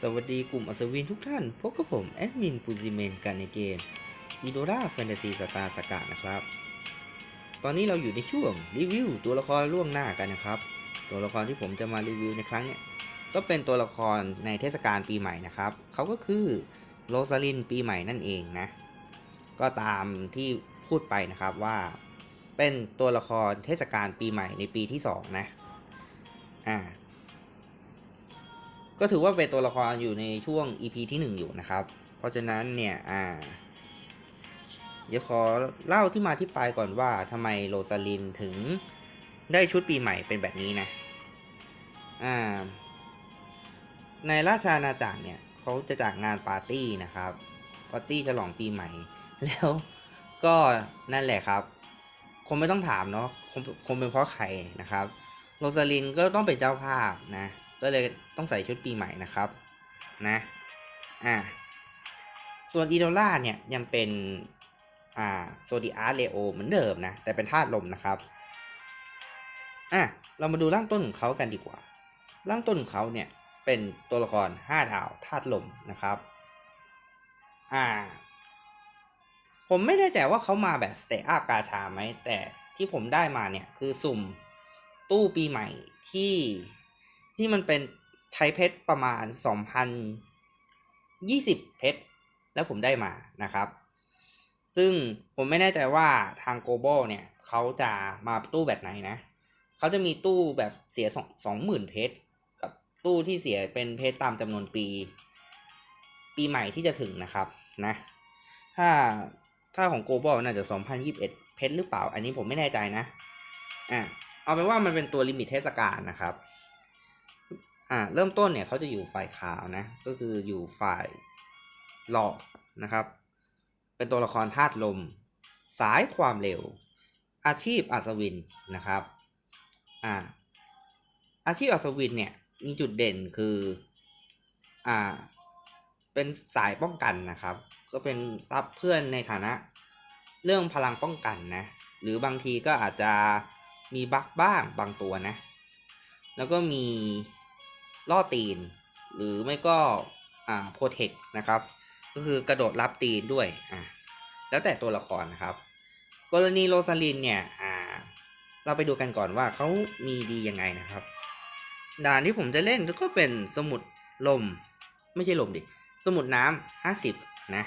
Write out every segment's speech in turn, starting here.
สวัสดีกลุ่มอัศวินทุกท่าน พบกับผม แอดมินปูซิเมนกันในเกมอีโดราแฟนตาซีสตาร์สกานะครับ ตอนนี้เราอยู่ในช่วงรีวิวตัวละครล่วงหน้ากันนะครับ ตัวละครที่ผมจะมารีวิวในครั้งเนี้ยก็เป็นตัวละครในเทศกาลปีใหม่นะครับเขาก็คือโรซาลินปีใหม่นั่นเองนะ ก็ตามที่พูดไปนะครับว่า เป็นตัวละครเทศกาลปีใหม่ในปีที่สองนะ อ่า ก็ถือว่าเป็นตัวละครอยู่ในช่วง EP ที่ 1 อยู่นะครับ เพราะฉะนั้นเนี่ยอ่าเดี๋ยวขอเล่าที่มาที่ไปก่อนว่าทำไมโรซาลินถึงได้ชุดปีใหม่เป็นแบบนี้นะอ่าในราชอาณาจักรเนี่ยเขาจะจัดงานปาร์ตี้นะครับปาร์ตี้ฉลองปีใหม่ แล้วก็นั่นแหละครับคงไม่ต้องถามเนาะคงคงเป็นเพราะใครนะครับโรซาลินก็ต้องเป็นเจ้าภาพนะ ก็เลยต้องใส่ชุดปีใหม่นะครับนะอ่าส่วนอีโดล่าเนี่ยยังเป็นอ่าโซดิอาร์เลโอเหมือนเดิมนะ แต่เป็นธาตุลมนะครับอะเรามาดูร่างต้นของเขากันดีกว่า ร่างต้นของเขาเนี่ยเป็นตัวละคร5ดาวธาตุลมนะครับอ่าผมไม่แน่ใจว่าเขามาแบบสเตอัพกาชาไหมแต่ที่ผมได้มาเนี่ยคือสุ่มตู้ปีใหม่ที่ ที่มันเป็นใช้เพชรประมาณ 2,020 เพชร แล้วผมได้มานะครับ ซึ่งผมไม่แน่ใจว่าทางโกลบอลเนี่ยเขาจะมาตู้แบบไหนนะ เขาจะมีตู้แบบเสียสองสองหมื่นเพชร กับตู้ที่เสียเป็นเพชรตามจำนวนปี ปีใหม่ที่จะถึงนะครับนะถ้าถ้าของโกลบอลน่าจะ 2021 เพชรหรือเปล่า อันนี้ผมไม่แน่ใจนะอะเอาเป็นว่ามันเป็นตัวลิมิตเทศกาลนะครับ อ่าเริ่มต้นเนี่ยเขาจะอยู่ฝ่ายขาวนะก็คืออยู่ฝ่ายหลอกนะครับ เป็นตัวละครธาตุลม สายความเร็ว อาชีพอัศวินนะครับอ่าอาชีพอัศวินเนี่ยมีจุดเด่นคืออ่าเป็นสายป้องกันนะครับ ก็เป็นซับเพื่อนในฐานะ เรื่องพลังป้องกันนะหรือบางทีก็อาจจะมีบั๊กบ้างบางตัวนะ แล้วก็มี ล่อตีน หรือไม่ก็อ่าโปรเทคนะครับ ก็คือกระโดดรับตีนด้วยอ่าแล้วแต่ตัวละครนะครับ กรณีโรซาลินเนี่ยอ่าเราไปดูกันก่อนว่าเขามีดียังไงนะครับ ด่านที่ผมจะเล่นก็เป็นสมุดลม ไม่ใช่ลมดิ สมุดน้ำห้าสิบนะ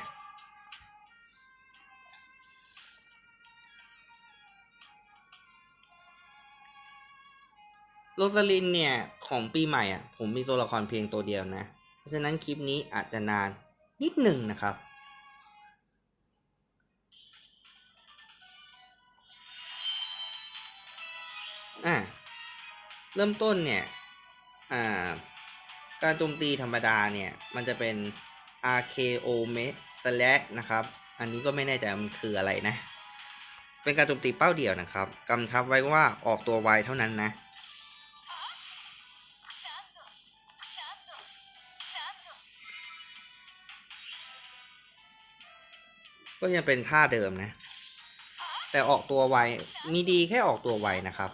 โรซาลินเนี่ย ของปีใหม่อะ ผมมีตัวละครเพียงตัวเดียวนะ เพราะฉะนั้นคลิปนี้อาจจะนานนิดหนึ่งนะครับ อะเริ่มต้นเนี่ย อ่า การโจมตีธรรมดาเนี่ย มันจะเป็น RKO m e slash นะครับ อันนี้ก็ไม่แน่ใจมันคืออะไรนะ เป็นการโจมตีเป้าเดียวนะครับ กำชับไว้ว่าออกตัวไวเท่านั้นนะ ก็ยังเป็นท่าเดิมนะ แต่ออกตัวไว มีดีแค่ออกตัวไวนะครับ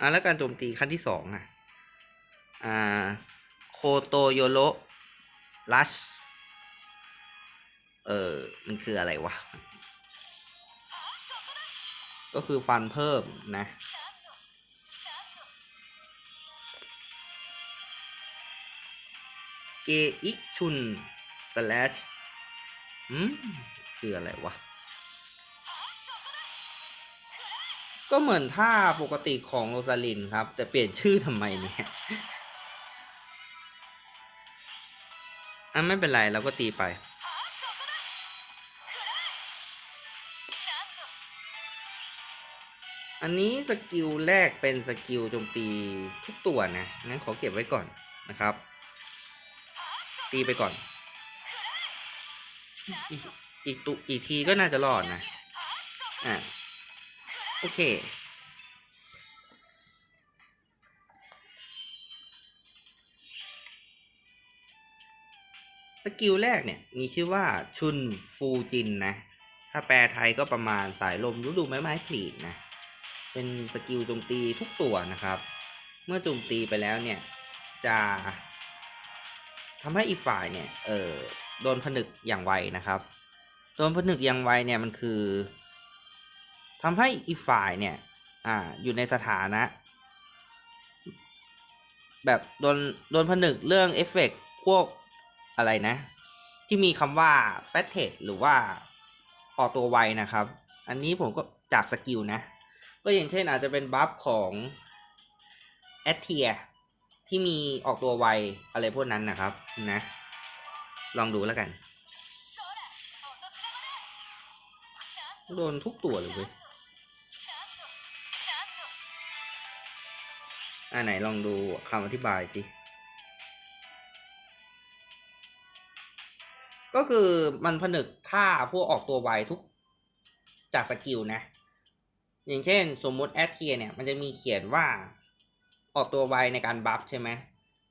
อ่าแล้วการโจมตีขั้นที่สองอะ อ่า โคโตโยโรลัช เออ มันคืออะไรวะ ก็คือฟันเพิ่มนะเกอิชุนสแลช อืมคืออะไรวะ ก็เหมือนท่าปกติของโรซาลินครับ แต่เปลี่ยนชื่อทำไมเนี่ยอะไม่เป็นไรเราก็ตีไป อันนี้สกิลแรกเป็นสกิลโจมตีทุกตัวนะ งั้นขอเก็บไว้ก่อนนะครับ ตีไปก่อน อีกอีกตุอีกทีก็น่าจะรอดนะ อะโอเค สกิลแรกเนี่ย มีชื่อว่าชุนฟูจินนะ ถ้าแปลไทยก็ประมาณสายลมฤดูไม้ไม้ผลินะ เป็นสกิลโจมตีทุกตัวนะครับ เมื่อโจมตีไปแล้วเนี่ย จะทำให้อีกฝ่ายเนี่ย เออ โดนผนึกอย่างไวนะครับ โดนผนึกอย่างไวเนี่ยมันคือทำให้อีกฝ่ายเนี่ยอ่าอยู่ในสถานะ แบบโดนโดนผนึกเรื่องเอฟเฟกต์พวกอะไรนะ ที่มีคำว่า f a t t e หรือว่าออกตัวไวนะครับ อันนี้ผมก็จากสกิลนะ ก็อย่างเช่นอาจจะเป็นบัฟของแอตเทียที่มีออกตัวไวอะไรพวกนั้นนะครับนะ ลองดูแล้วกัน โดนทุกตัวเลยเว้ยอ่าไหนลองดูคำอธิบายสิ ก็คือมันผนึกท่าพวกออกตัวไวทุกจากสกิลนะ อย่างเช่น สมมุติแอดเทียเนี่ย มันจะมีเขียนว่าออกตัวไวในการบัฟใช่ไหม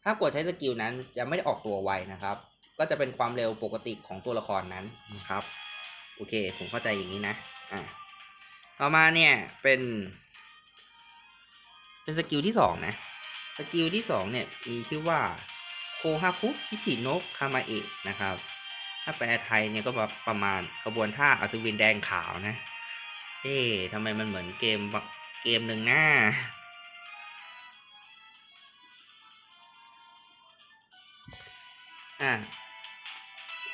ถ้ากดใช้สกิลนั้นจะไม่ได้ออกตัวไวนะครับ ก็จะเป็นความเร็วปกติของตัวละครนั้นนะครับ โอเค ผมเข้าใจอย่างนี้นะอะต่อมาเนี่ยเป็น เป็นสกิลที่สองนะ สกิลที่สองเนี่ยมีชื่อว่าโคฮาคุคิชิโนะคามาเอะนะครับ ถ้าแปลไทยเนี่ยก็แบบประมาณกระบวนท่าอัศวินแดงขาวนะ เอ๊ะทำไมมันเหมือนเกมบะเกมหนึ่งหน้าอะ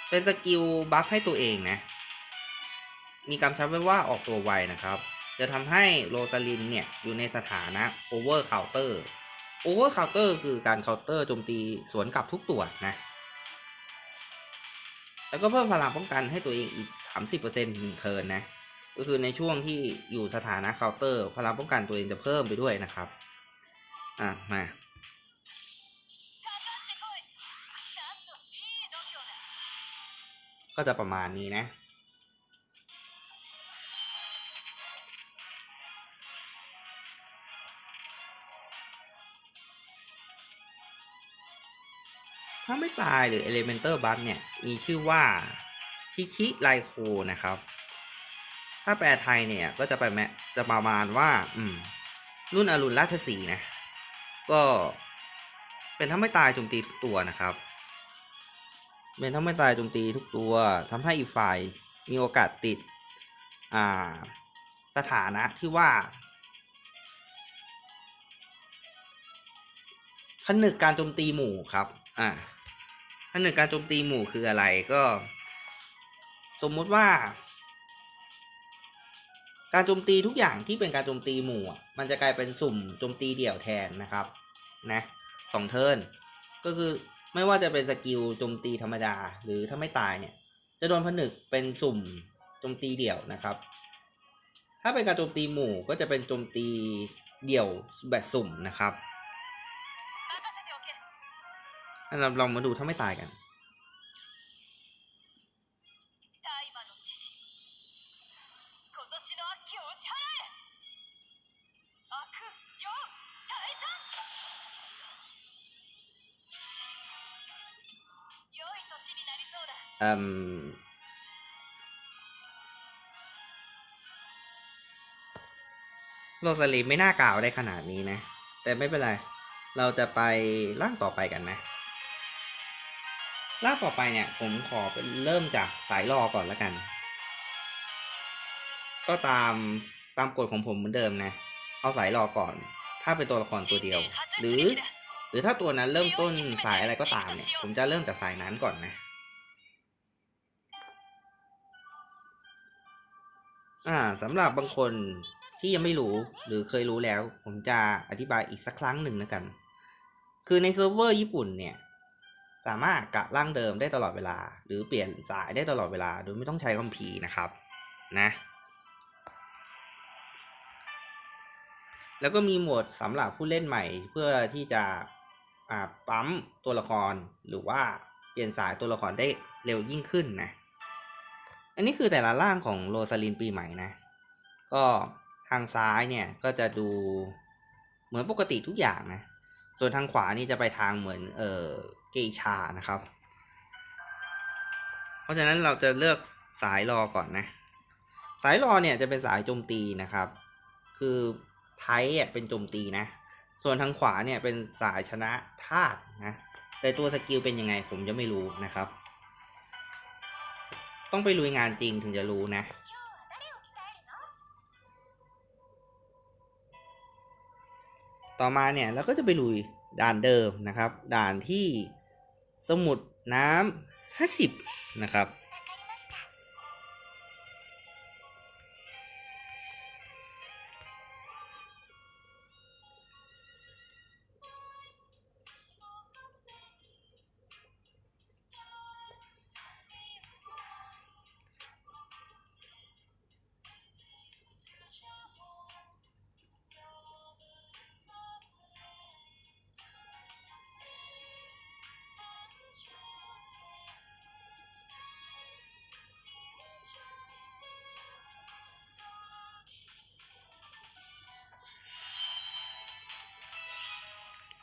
เป็นสกิลบัฟให้ตัวเองนะ มีกำชับไว้ว่าออกตัวไวนะครับ จะทำให้โรซาลินเนี่ย อยู่ในสถานะโอเวอร์เคาน์เตอร์โอเวอร์เคาน์เตอร์คือการเคาน์เตอร์โจมตีสวนกลับทุกตัวนะ แล้วก็เพิ่มพลังป้องกันให้ตัวเองอีก 30%หนึ่งเทิร์นนะ ก็คือในช่วงที่อยู่สถานะเคาน์เตอร์ พลังป้องกันตัวเองจะเพิ่มไปด้วยนะครับ อะ มา ก็จะประมาณนี้นะ ถ้าไม่ตายหรือ Elemental b u f เนี่ย มีชื่อว่าชิชิไลโคนะครับ ถ้าแปลไทยเนี่ย ก็จะไปแมจะประมาณว่า อืม รุ่นอรุณราชสีนะ ก็เป็นถ้าไม่ตายโจมตีทุกตัวนะครับ เป็นถ้าไม่ตายโจมตีทุกตัวทำให้อีกฝ่ายมีโอกาสติด อ่า สถานะที่ว่าผนึกการโจมตีหมู่ครับ อ่าผนึกการโจมตีหมู่คืออะไรก็ สมมุติว่า การโจมตีทุกอย่างที่เป็นการโจมตีหมู่ มันจะกลายเป็นสุ่มโจมตีเดี่ยวแทนนะครับ นะสองเทิร์นก็คือ ไม่ว่าจะเป็นสกิลโจมตีธรรมดา หรือถ้าไม่ตายเนี่ย จะโดนผนึกเป็นสุ่มโจมตีเดี่ยวนะครับ ถ้าเป็นการโจมตีหมู่ก็จะเป็นโจมตีเดี่ยวแบบสุ่มนะครับอันเราลองมาดูถ้าไม่ตายกัน โรซลีไม่น่ากล่าวได้ขนาดนี้นะ แต่ไม่เป็นไร เราจะไปร่างต่อไปกันนะ ร่างต่อไปเนี่ย ผมขอเป็นเริ่มจากสายรอก่อนแล้วกัน ก็ตามตามกฎของผมเหมือนเดิมนะ เอาสายรอก่อน ถ้าเป็นตัวละครตัวเดียว หรือ หรือถ้าตัวนั้นเริ่มต้นสายอะไรก็ตามเนี่ย ผมจะเริ่มจากสายนั้นก่อนนะ อ่าสำหรับบางคนที่ยังไม่รู้หรือเคยรู้แล้ว ผมจะอธิบายอีกสักครั้งหนึ่งนะกัน คือในเซิร์ฟเวอร์ญี่ปุ่นเนี่ย สามารถกะร่างเดิมได้ตลอดเวลา หรือเปลี่ยนสายได้ตลอดเวลา โดยไม่ต้องใช้คอมพีร์นะครับนะแล้วก็มีโหมดสำหรับผู้เล่นใหม่เพื่อที่จะปั๊มตัวละครหรือว่าเปลี่ยนสายตัวละครได้เร็วยิ่งขึ้นนะ อันนี้คือแต่ละร่างของโรซาลินปีใหม่นะ ก็ทางซ้ายเนี่ยก็จะดูเหมือนปกติทุกอย่างนะ ส่วนทางขวานี่จะไปทางเหมือนเออเกชานะครับ เพราะฉะนั้นเราจะเลือกสายรอก่อนนะ สายรอเนี่ยจะเป็นสายโจมตีนะครับ คือไทป์อ่เป็นโจมตีนะ ส่วนทางขวาเนี่ยเป็นสายชนะธาตุนะ แต่ตัวสกิลเป็นยังไงผมจะไม่รู้นะครับ ต้องไปลุยงานจริงถึงจะรู้นะ ต่อมาเนี่ยเราก็จะไปลุยด่านเดิมนะครับ ด่านที่สมุดน้ำห้าสิบนะครับ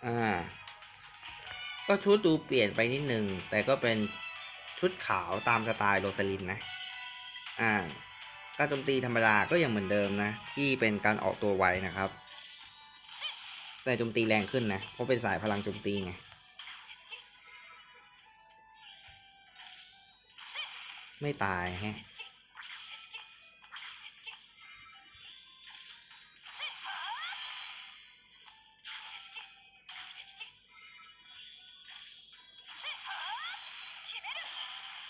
อ่า ก็ชุดดูเปลี่ยนไปนิดนึง แต่ก็เป็นชุดขาวตามสไตล์โรสลินนะ อ่า การโจมตีธรรมดาก็ยังเหมือนเดิมนะ ที่เป็นการออกตัวไวนะครับ แต่โจมตีแรงขึ้นนะ เพราะเป็นสายพลังโจมตีไงไม่ตายแฮะ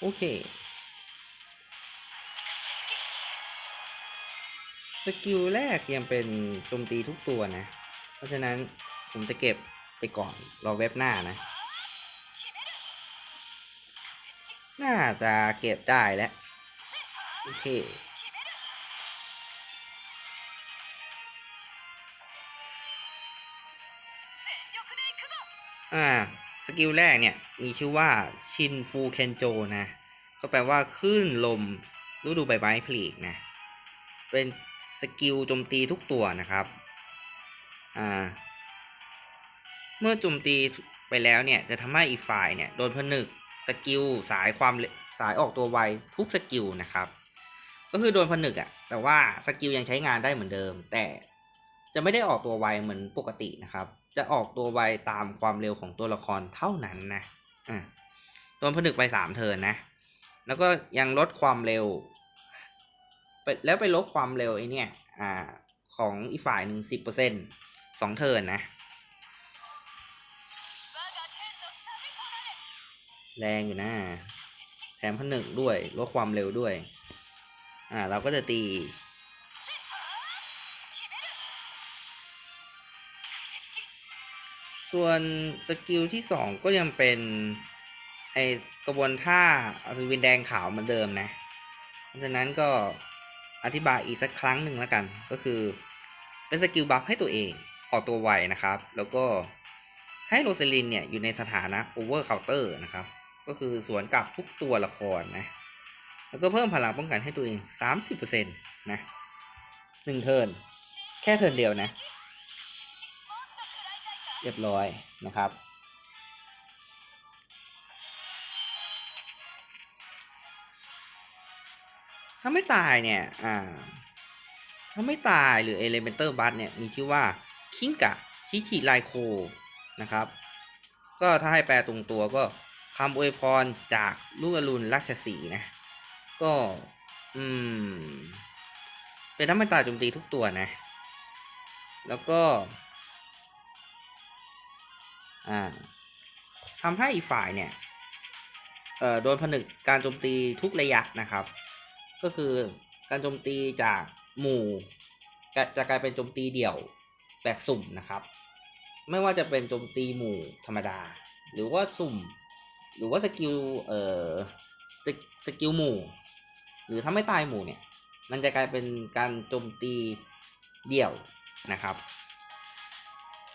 โอเค สกิลแรกยังเป็นโจมตีทุกตัวนะ เพราะฉะนั้นผมจะเก็บไปก่อน รอเว็บหน้านะ น่าจะเก็บได้แล้ว โอเคอ่า สกิลแรกเนี่ยมีชื่อว่าชินฟูเคนโจนะ ก็แปลว่าคลื่นลมฤดูใบไม้ผลินะ เป็นสกิลโจมตีทุกตัวนะครับอ่าเมื่อโจมตีไปแล้วเนี่ยจะทำให้อีกฝ่ายเนี่ยโดนผนึกสกิลสายความสายออกตัวไวทุกสกิลนะครับ ก็คือโดนผนึกอะแต่ว่าสกิลยังใช้งานได้เหมือนเดิม แต่จะไม่ได้ออกตัวไวเหมือนปกตินะครับ จะออกตัวไวตามความเร็วของตัวละครเท่านั้นนะตัวผนึกไปสามเทินนะ แล้วก็ยังลดความเร็วแล้วไปลดความเร็วไอเนี่ยอของอีฝ่ายหนึ่งสิบเปอร์เซ็นต์สองเทินนะ แรงอยู่นะแถมผนึกด้วยลดความเร็วด้วย อ่า เราก็จะตี ส่วนสกิลที่สองก็ยังเป็นไอกระบวนท่าอัศวินแดงขาวเหมือนเดิมนะเพราะฉะนั้นก็อธิบายอีกสักครั้งหนึ่งแล้วกัน ก็คือเป็นสกิลบัฟให้ตัวเองออกตัวไวนะครับ แล้วก็ให้โรเซลินเนี่ยอยู่ในสถานะโอเวอร์เคาน์เตอร์นะครับ ก็คือสวนกลับทุกตัวละครนะ แล้วก็เพิ่มพลังป้องกันให้ตัวเอง 30%นะหนึ่งเทิร์นแค่เทิร์นเดียวนะ เรียบร้อยนะครับ ถ้าไม่ตายเนี่ย อ่า ถ้าไม่ตายหรือ Elemental b u เนี่ย มีชื่อว่า คิงกะชิชิไลโคนะครับ ก็ถ้าให้แปลตรงตัวก็คำอวยพรจากลูกอรุณราชสีนะ ก็ อืม เป็นถ้าไม่ตายโจมตีทุกตัวนะ แล้วก็ อ่าทำให้อีกฝ่ายเนี่ยเอ่อโดนผนึกการโจมตีทุกระยะนะครับ ก็คือการโจมตีจากหมู่จะกลายเป็นโจมตีเดี่ยวแบบสุ่มนะครับ ไม่ว่าจะเป็นโจมตีหมู่ธรรมดา หรือว่าสุ่ม หรือว่าสกิลเอ่อสสกิลหมู่ หรือถ้าไม่ตายหมู่เนี่ย มันจะกลายเป็นการโจมตีเดี่ยวนะครับ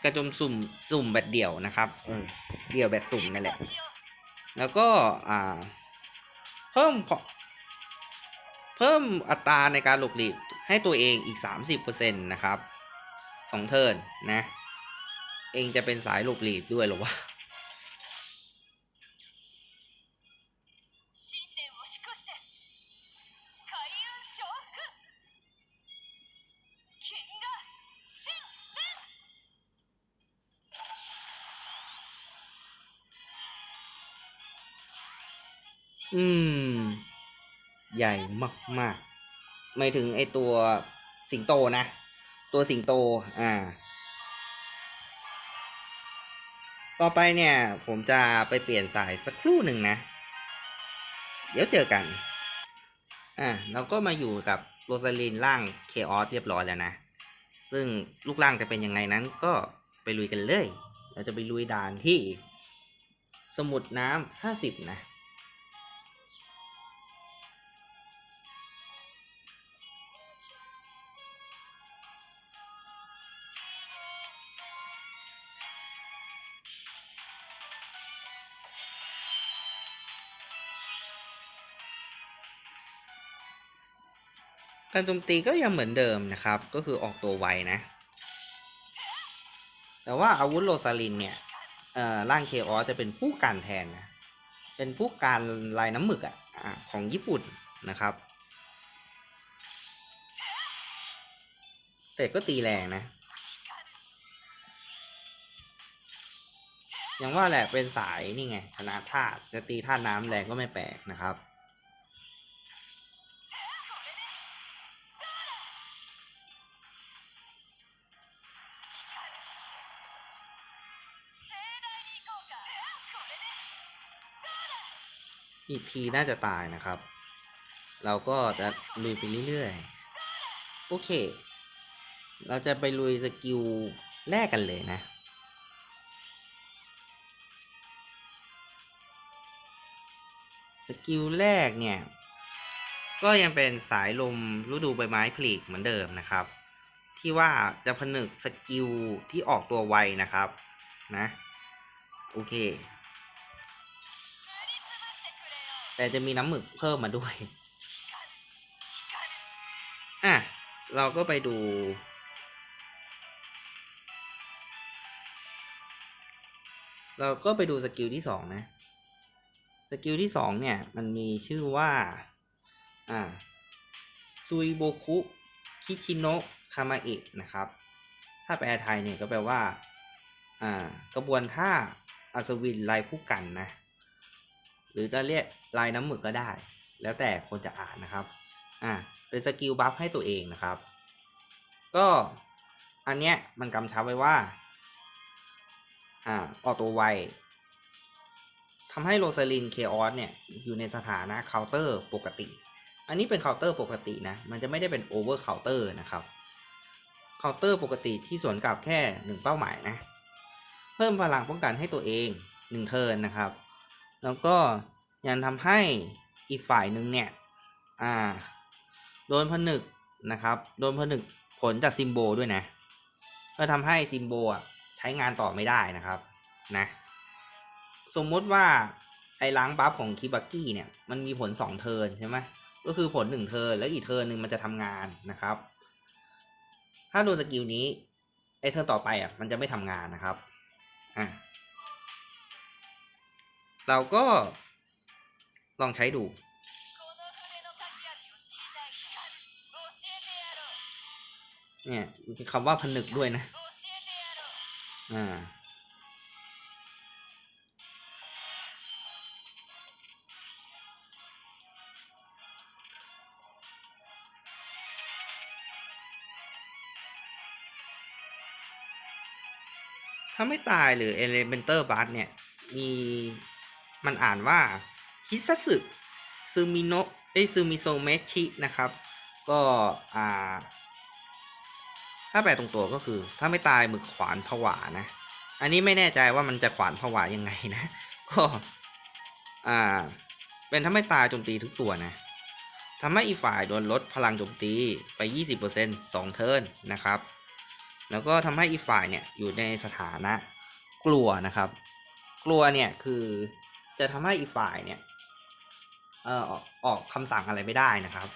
กระจมสุ่มสุ่มแบบเดี่ยวนะครับเดี่ยวแบบสุ่มนั่นแหละ แล้วก็เพิ่มเพิ่มอัตราในการหลบหลีกให้ตัวเองอีก 30%นะครับสองเทิร์นนะ เองจะเป็นสายหลบหลีกด้วยหรอวะ ใหญ่มากๆไม่ถึงไอตัวสิงโตนะ ตัวสิงโต อ่า ต่อไปเนี่ย ผมจะไปเปลี่ยนสายสักครู่หนึ่งนะ เดี๋ยวเจอกัน อ่าเราก็มาอยู่กับโรซาลินร่างเคออสเรียบร้อยแล้วนะ ซึ่งลูกร่างจะเป็นยังไงนั้นก็ไปลุยกันเลย เราจะไปลุยด่านที่สมุดน้ำห้าสิบนะ การโจมตีก็ยังเหมือนเดิมนะครับ ก็คือออกตัวไวนะ แต่ว่าอาวุธโรซาลินเนี่ยเอ่อร่างเคออสจะเป็นผู้การแทนนะ เป็นผู้การลายน้ำหมึกอะอะของญี่ปุ่นนะครับ แต่ก็ตีแรงนะอย่างว่าแหละเป็นสายนี่ไงชนะธาตุจะตีธาตุน้ำแรงก็ไม่แปลกนะครับ กทีน่าจะตายนะครับ เราก็จะลุยไปเรื่อยๆ โอเค เราจะไปลุยสกิลแรกกันเลยนะ สกิลแรกเนี่ย ก็ยังเป็นสายลมฤดูใบไม้ผลิเหมือนเดิมนะครับ ที่ว่าจะผนึกสกิลที่ออกตัวไวนะครับนะ โอเค แต่จะมีน้ำหมึกเพิ่มมาด้วย อะ เราก็ไปดู เราก็ไปดูสกิลที่สองนะ สกิลที่สองเนี่ย มันมีชื่อว่า อ่า ซุยโบคุ คิชิโนะคามาเอะนะครับ ถ้าแปลไทยเนี่ยก็แปลว่า อ่า กระบวนท่าอัศวินลายผู้กันนะ หรือจะเรียกลายน้ำหมึกก็ได้ แล้วแต่คนจะอ่านนะครับ อ่าเป็นสกิลบัฟให้ตัวเองนะครับ ก็อันเนี้ยมันกำชับไว้ว่า อ่าออกตัวไวทำให้โรซาลินเคออสเนี่ยอยู่ในสถานะเคาน์เตอร์ปกติ อันนี้เป็นเคาน์เตอร์ปกตินะ มันจะไม่ได้เป็นโอเวอร์เคาน์เตอร์นะครับเคาน์เตอร์ปกติที่สวนกลับแค่หนึ่งเป้าหมายนะ เพิ่มพลังป้องกันให้ตัวเองหนึ่งเทิร์นนะครับ แล้วก็ยังทำให้อีกฝ่ายหนึ่งเนี่ยอ่าโดนผนึกนะครับ โดนผนึกผลจากซิมโบด้วยนะ ก็ทำให้ซิมโบอะใช้งานต่อไม่ได้นะครับนะสมมุติว่าไอ้ล้างบัฟของคิบักกี้เนี่ยมันมีผลสองเทิร์นใช่ไหมก็คือผลหนึ่งเทิร์นแล้วอีกเทิร์นหนึ่งมันจะทำงานนะครับ ถ้าโดนสกิลนี้ไอ้เทิร์นต่อไปอะมันจะไม่ทำงานนะครับอะ เราก็ลองใช้ดู เนี่ยคำว่าผนึกด้วยนะ อ่าถ้าไม่ตายหรือ Elementor b u s เนี่ย มี มันอ่านว่าฮิซัสึซึมิโนะไอซึมิโซเมชินะครับ ก็อ่าถ้าแปลตรงตัวก็คือ ถ้าไม่ตายมึกขวานผวานะ อันนี้ไม่แน่ใจว่ามันจะขวานผวายังไงนะ ก็อ่าเป็นถ้าไม่ตายโจมตีทุกตัวนะทำให้อีฝ่ายโดนลดพลังโจมตีไป 20% 2 เทิร์นนะครับ แล้วก็ทำให้อีฝ่ายเนี่ยอยู่ในสถานะกลัวนะครับ กลัวเนี่ยคือ จะทำให้อีกฝ่ายเนี่ยเอ่อออกคำสั่งอะไรไม่ได้นะครับ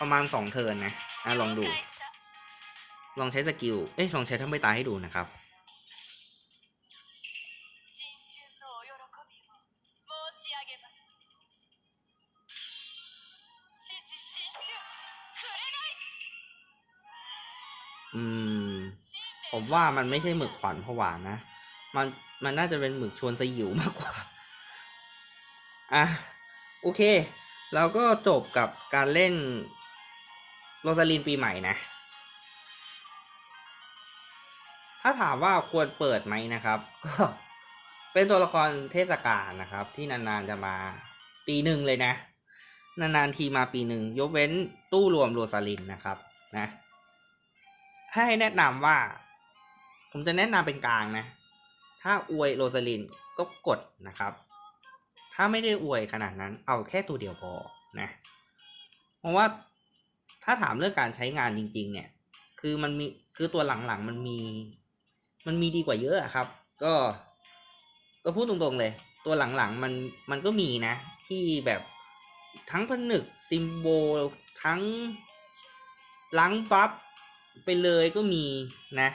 ประมาณสองเทิร์นนะอะลองดู ลองใช้สกิล เอ๊ะลองใช้ทั้งใบตาให้ดูนะครับอืม ผมว่ามันไม่ใช่หมึกขวัญผวานนะ มันมันน่าจะเป็นหมึกชวนสยิวมากกว่า อะ โอเค เราก็จบกับการเล่นโรซาลินปีใหม่นะ ถ้าถามว่าควรเปิดไหมนะครับ ก็เป็นตัวละครเทศกาลนะครับ ที่นานๆจะมาปีหนึ่งเลยนะ นานๆทีมาปีหนึ่ง ยกเว้นตู้รวมโรซาลินนะครับนะให้แนะนำว่า ผมจะแนะนำเป็นกลางนะ ถ้าอวยโรซาลินก็กดนะครับ ถ้าไม่ได้อวยขนาดนั้นเอาแค่ตัวเดียวพอนะเพราะว่าถ้าถามเรื่องการใช้งานจริง ๆ เนี่ย คือมันมีคือตัวหลังๆมันมี มันมีดีกว่าเยอะครับ ก็ ก็พูดตรงๆเลย ตัวหลังๆมันมันก็มีนะ ที่แบบทั้งผนึกซิมโบลทั้งล้างบัฟไปเลยก็มีนะ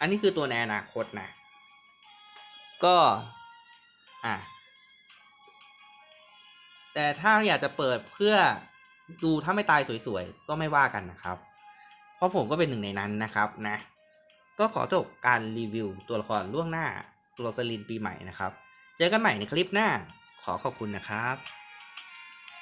อันนี้คือตัวในอนาคตนะ ก็อะแต่ถ้าอยากจะเปิดเพื่อดูถ้าไม่ตายสวยๆ ก็ไม่ว่ากันนะครับ เพราะผมก็เป็นหนึ่งในนั้นนะครับนะ ก็ขอจบการรีวิวตัวละครล่วงหน้าโรสลินปีใหม่นะครับ เจอกันใหม่ในคลิปหน้า ขอขอบคุณนะครับ